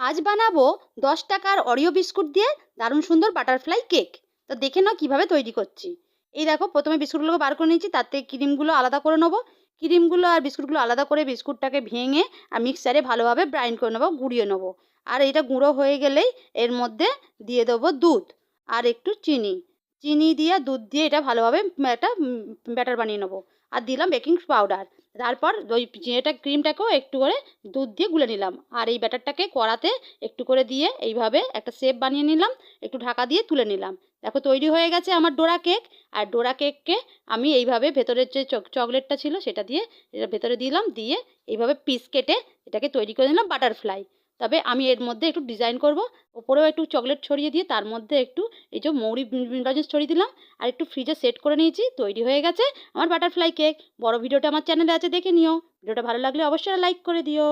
আজ বানাবো দশ টাকার অরিও বিস্কুট দিয়ে দারুণ সুন্দর বাটারফ্লাই কেক তো দেখে নাও কীভাবে তৈরি করছি। এই দেখো, প্রথমে বিস্কুটগুলোকে বার করে নিয়েছি তাতে ক্রিমগুলো আলাদা করে নেব। ক্রিমগুলো আর বিস্কুটগুলো আলাদা করে বিস্কুটটাকে ভেঙে আর মিক্সারে ভালোভাবে ব্রাইন্ড করে নেব, গুঁড়িয়ে নেব। আর এটা গুঁড়ো হয়ে গেলেই এর মধ্যে দিয়ে দেবো দুধ আর একটু চিনি। চিনি দিয়ে, দুধ দিয়ে এটা ভালোভাবে একটা ব্যাটার বানিয়ে নেব। আর দিলাম বেকিং পাউডার তারপর ওই এটা ক্রিমটাকেও একটু করে দুধ দিয়ে গুলে নিলাম। আর এই ব্যাটারটাকে কড়াতে একটু করে দিয়ে এইভাবে একটা শেপ বানিয়ে নিলাম, একটু ঢাকা দিয়ে তুলে নিলাম। দেখো তৈরি হয়ে গেছে আমার ডোরা কেক। আর ডোরা কেককে আমি এইভাবে ভেতরের যে চকলেটটা ছিল সেটা দিয়ে এটা ভেতরে দিলাম, দিয়ে এইভাবে পিস কেটে এটাকে তৈরি করে নিলাম বাটারফ্লাই তবে আমি এর মধ্যে একটু ডিজাইন করব। ওপরেও একটু চকলেট ছড়িয়ে দিয়ে তার মধ্যে একটু এই যে মৌরি গাজর ছড়িয়ে দিলাম আর একটু ফ্রিজে সেট করে নিয়েছি, তৈরি হয়ে গেছে আমার বাটারফ্লাই কেক বড় ভিডিওটা আমার চ্যানেলে আছে, দেখে নিও। ভিডিওটা ভালো লাগলে অবশ্যই লাইক করে দিও।